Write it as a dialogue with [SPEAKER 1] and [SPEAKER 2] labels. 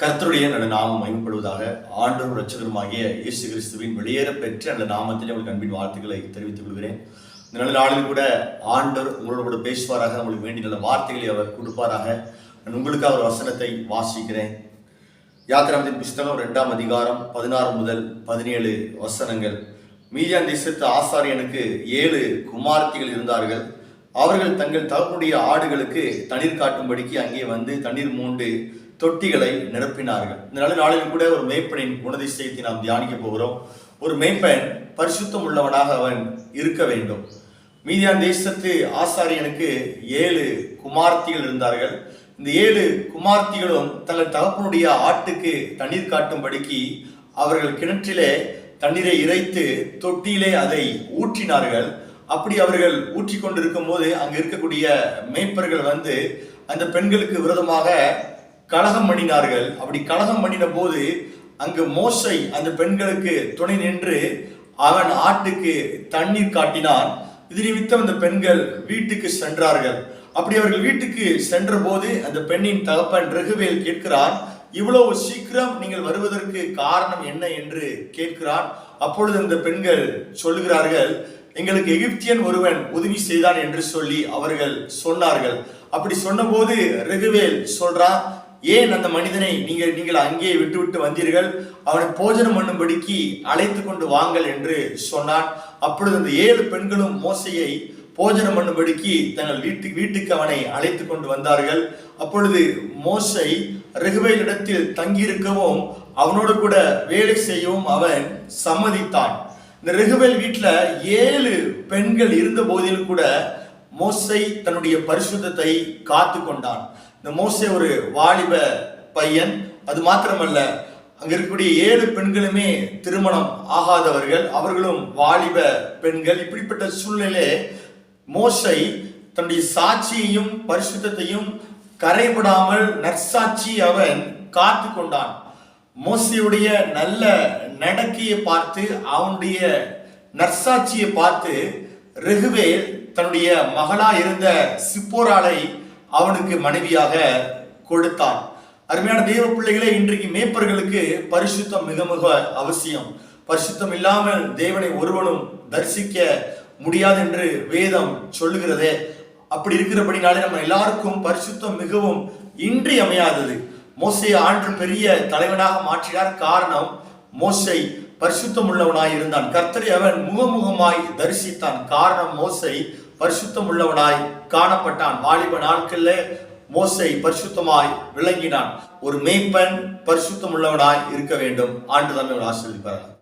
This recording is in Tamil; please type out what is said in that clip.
[SPEAKER 1] கர்த்தருடைய நல்ல நாமம் மகிமைப்படுவதாக ஆண்டவர் ரட்சகருமாகிய இயேசு கிறிஸ்துவின் வெளியேற பெற்ற அந்த நாமத்தில் உங்களுக்கு அன்பின் வாழ்த்துக்களை தெரிவித்துக் கொள்கிறேன். இந்த நல்ல நாளில் கூட ஆண்டவர் உங்களோட கூட பேசுவாராக உங்களுக்கு வேண்டிய நல்ல வார்த்தைகளை அவர் கொடுப்பாராக. நான் உங்களுக்கு அவர் வசனத்தை வாசிக்கிறேன். யாத்திராமத்தின் புஸ்தகம் ரெண்டாம் அதிகாரம் பதினாறு முதல் பதினேழு வசனங்கள். மீதியான் தேசத்து ஆசாரியனுக்கு ஏழு குமார்த்திகள் இருந்தார்கள். அவர்கள் தங்கள் தகப்புடைய ஆடுகளுக்கு தண்ணீர் காட்டும்படிக்கு அங்கே வந்து தண்ணீர் மூண்டு தொட்டிகளை நிரப்பினார்கள். இந்த நல்ல கூட ஒரு மேய்ப்பனின் குணதிசயத்தை நாம் தியானிக்க போகிறோம். ஒரு மேய்ப்பன் பரிசுத்தம் உள்ளவனாக அவன் இருக்க வேண்டும். மீதியான் தேசத்து ஆசாரியனுக்கு ஏழு குமார்த்திகள் இருந்தார்கள். இந்த ஏழு குமார்த்திகளும் தங்கள் தகப்பனுடைய ஆட்டுக்கு தண்ணீர் காட்டும்படிக்கு அவர்கள் கிணற்றிலே தண்ணீரை இறைத்து தொட்டியிலே அதை ஊற்றினார்கள். அப்படி அவர்கள் ஊற்றி கொண்டிருக்கும் போது அங்க இருக்கக்கூடிய மேய்ப்பர்கள் வந்து அந்த பெண்களுக்கு விரோதமாக கலகம் பண்ணினார்கள் அப்படி கலகம் பண்ணின போது அங்கு மோசை அந்த பெண்களுக்கு துணை நின்று அவன் ஆட்டுக்கு தண்ணீர் காட்டினான். இது நிமித்தம் அந்த பெண்கள் வீட்டுக்கு சென்றார்கள். அப்படி அவர்கள் வீட்டுக்கு சென்ற போது அந்த பெண்ணின் தகப்பன் ரகுவேல் கேட்கிறான் இவ்வளவு சீக்கிரம் நீங்கள் வருவதற்கு காரணம் என்ன? என்று கேட்கிறான். அப்பொழுது அந்த பெண்கள் சொல்லுகிறார்கள் எங்களுக்கு எகிப்தியன் ஒருவன் உதவி செய்தான் என்று சொல்லி அவர்கள் சொன்னார்கள். அப்படி சொன்னபோது ரகுவேல் சொல்றான் ஏன் அந்த மனிதனை நீங்கள் நீங்கள் அங்கே விட்டுவிட்டு வந்தீர்கள்? அவனை போஜனம் பண்ணும்படிக்கு அழைத்து கொண்டு வாங்கள் என்று சொன்னான். அப்பொழுது அந்த ஏழு பெண்களும் மோசையை போஜனம் பண்ணும்படிக்கு தங்கள் வீட்டுக்கு வீட்டுக்கு அவனை அழைத்து கொண்டு வந்தார்கள். அப்பொழுது மோசை ரகுவேலிடத்தில் தங்கியிருக்கவும் அவனோடு கூட வேலை செய்யவும் அவன் சம்மதித்தான். இந்த ரகுவேல் வீட்டில் ஏழு பெண்கள் இருந்த போதிலும் கூட மோசை தன்னுடைய பரிசுத்தத்தை காத்து கொண்டான். இந்த மோசே ஒரு வாலிப பையன். அது மாத்திரமல்ல அங்க இருக்கக்கூடிய ஏழு பெண்களுமே திருமணம் ஆகாதவர்கள் அவர்களும் வாலிப பெண்கள். இப்படிப்பட்ட சூழ்நிலை மோசை தன்னுடைய சாட்சியையும் பரிசுத்தையும் கரைபடாமல் நற்சாட்சி அவன் காத்து கொண்டான். மோசையுடைய நல்ல நடக்கையை பார்த்து அவனுடைய நற்சாட்சியை பார்த்து ரெகுவேல் தன்னுடைய மகளா இருந்த சிப்போராலை அவனுக்கு மனைவியாக கொடுத்தான். அருமையான தெய்வ பிள்ளைகளே இன்றைக்கு மேய்ப்பர்களுக்கு பரிசுத்தம் மிக மிக அவசியம். பரிசுத்தம் இல்லாமல் தேவனை ஒருவனும் தரிசிக்க முடியாது என்று வேதம் சொல்லுகிறதே. அப்படி இருக்கிறபடினாலே நம்ம எல்லாருக்கும் பரிசுத்தம் மிகவும் இன்றியமையாதது. மோசை ஆண்டு பெரிய தலைவனாக மாற்றினார். காரணம் மோசை பரிசுத்தம் உள்ளவனாய் இருந்தான் கர்த்தரை அவன் முகமுகமாய் தரிசித்தான். காரணம் மோசை பரிசுத்தம் உள்ளவனாய் காணப்பட்டான். வாலிப நாட்கள்ல மோசை பரிசுத்தமாய் விளங்கினான். ஒரு மேய்ப்பன் பரிசுத்தம் உள்ளவனாய் இருக்க வேண்டும். ஆண்டு தான் ஆசிரியப்பார்கள்